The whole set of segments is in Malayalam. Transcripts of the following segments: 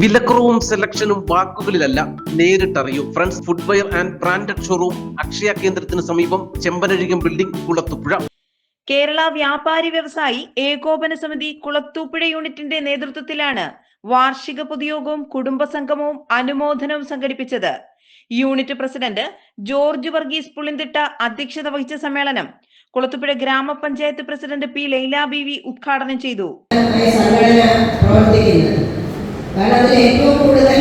വിലക്കുറവും സെലക്ഷനും വാക്കുകളിലല്ല നേരിട്ടറിയൂ. Friends footwear and branded showroom Akshaya കേന്ദ്രത്തിന് സമീപം ചെമ്പനഴികം ബിൽഡിംഗ് കുളത്തുപുഴ. കേരള വ്യാപാരി വ്യവസായി ഏകോപന സമിതി കുളത്തൂപ്പുഴ യൂണിറ്റിന്റെ നേതൃത്വത്തിലാണ് വാർഷിക പൊതുയോഗവും കുടുംബസംഗമവും അനുമോദനവും സംഘടിപ്പിച്ചത്. Unit president George Varghese Pulinthitta അധ്യക്ഷത വഹിച്ച സമ്മേളനം കുളത്തുപുഴ ഗ്രാമപഞ്ചായത്ത് president P Laila B V ഉദ്ഘാടനം ചെയ്തു. പ്രവർത്തിക്കുന്നത് കാരണം അതിൽ ഏറ്റവും കൂടുതൽ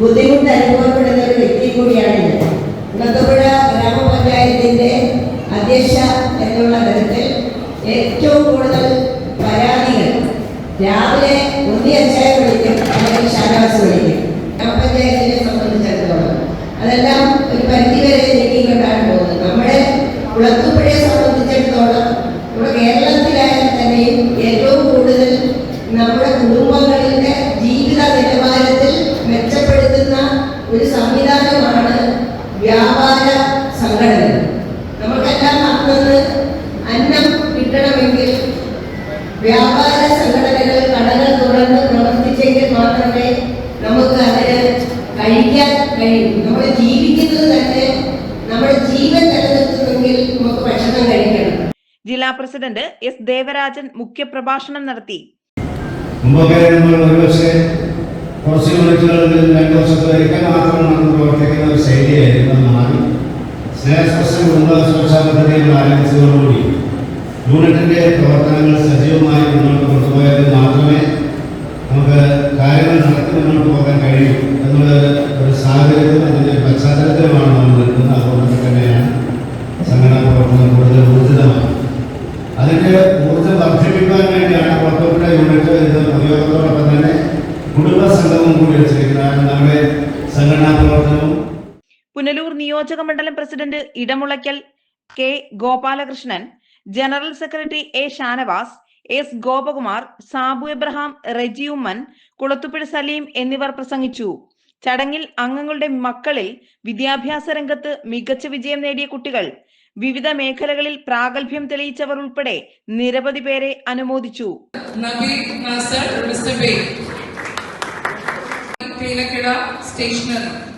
ബുദ്ധിമുട്ട് അനുഭവപ്പെടുന്ന ഒരു വ്യക്തി കൂടിയാണ് ഞാൻ. കുളത്തുപുഴ ഗ്രാമപഞ്ചായത്തിന്റെ അധ്യക്ഷ എന്നുള്ള തരത്തിൽ ഏറ്റവും കൂടുതൽ പരാതികൾ രാവിലെ ഒന്നി അച്ചായ വിളിക്കും. അല്ലെങ്കിൽ ഷാനാസ് വിളിക്കും. ഗ്രാമപഞ്ചായത്തിനെ സംബന്ധിച്ചിടത്തോളം. അതെല്ലാം ഒരു പരിധിവരെ നീക്കിക്കൊണ്ടാണ് പോകുന്നത്. നമ്മുടെ കുളത്തുപുഴയെ സംബന്ധിച്ചിടത്തോളം നമ്മുടെ കേരളത്തിലായാൽ തന്നെയും ഏറ്റവും കൂടുതൽ നമ്മുടെ കുടുംബങ്ങളുടെ ജീവിത നിലവാരത്തിൽ മെച്ചപ്പെടുത്തുന്ന ഒരു സംവിധാനമാണ് വ്യാപാര സംഘടന നമുക്കെല്ലാം അന്നന്ന് അന്നം കിട്ടണമെങ്കിൽ വ്യാപാര സംഘടനകൾ കടകൾ തുറന്ന് പ്രവർത്തിച്ചെങ്കിൽ മാത്രമേ നമുക്ക് അതിന് കഴിക്കാൻ കഴിയും. നമ്മൾ ജീവിക്കുന്നത് തന്നെ നമ്മുടെ ജീവൻ നിലനിർത്തുമെങ്കിൽ നമുക്ക് ഭക്ഷണം കഴിക്കണം. ജില്ലാ പ്രസിഡന്റ് എസ് ദേവരാജൻ മുഖ്യപ്രഭാഷണം നടത്തി. മുമ്പൊക്കെ നമ്മൾ ഒരുപക്ഷെ കുറച്ച് മണിക്കൂറുകളിൽ രണ്ട് വർഷത്തിലേക്ക് മാത്രമാണ് നമ്മൾ സ്നേഹസ്പർശം കുടുംബ സുരക്ഷാ പദ്ധതികൾ ആരംഭിച്ചതോടുകൂടി യൂണിറ്റിന്റെ പ്രവർത്തനങ്ങൾ സജീവമായി മുന്നോട്ട് കൊണ്ടുപോയാൽ മാത്രമേ നമുക്ക് കാര്യങ്ങൾ നടത്തി മുന്നോട്ട് പോകാൻ കഴിയൂ എന്നുള്ള ഒരു സാഹചര്യത്തിലും അതിന്റെ പശ്ചാത്തലത്തിലുമാണ് നമ്മൾ നിൽക്കുന്നത്. അതുകൊണ്ട് തന്നെയാണ് സംഘടനാ പ്രവർത്തനം കൂടുതൽ ഊർജിതമാണ്. അതിന്റെ ഊർജം വർദ്ധിപ്പിക്കാൻ വേണ്ടിയാണ് പുറത്തുവിട്ട യൂണിറ്റ് ഇത് പൊതുയോഗത്തോടൊപ്പം തന്നെ കുടുംബ സംഘവും കൂടി വെച്ചിരിക്കുന്നത്. നമ്മുടെ സംഘടനാ പ്രവർത്തനവും പുനലൂർ നിയോജക മണ്ഡലം president Edamulakkal K Gopalakrishnan general secretary A Shanavas S Gopakumar Sabu Abraham Reji Oommen Saleem എന്നിവർ പ്രസംഗിച്ചു. ചടങ്ങിൽ അംഗങ്ങളുടെ മക്കളിൽ വിദ്യാഭ്യാസ രംഗത്ത് മികച്ച വിജയം നേടിയ കുട്ടികൾ വിവിധ മേഖലകളിൽ പ്രാഗൽഭ്യം തെളിയിച്ചവർ ഉൾപ്പെടെ നിരവധി പേരെ അനുമോദിച്ചു. സ്റ്റേഷനറി.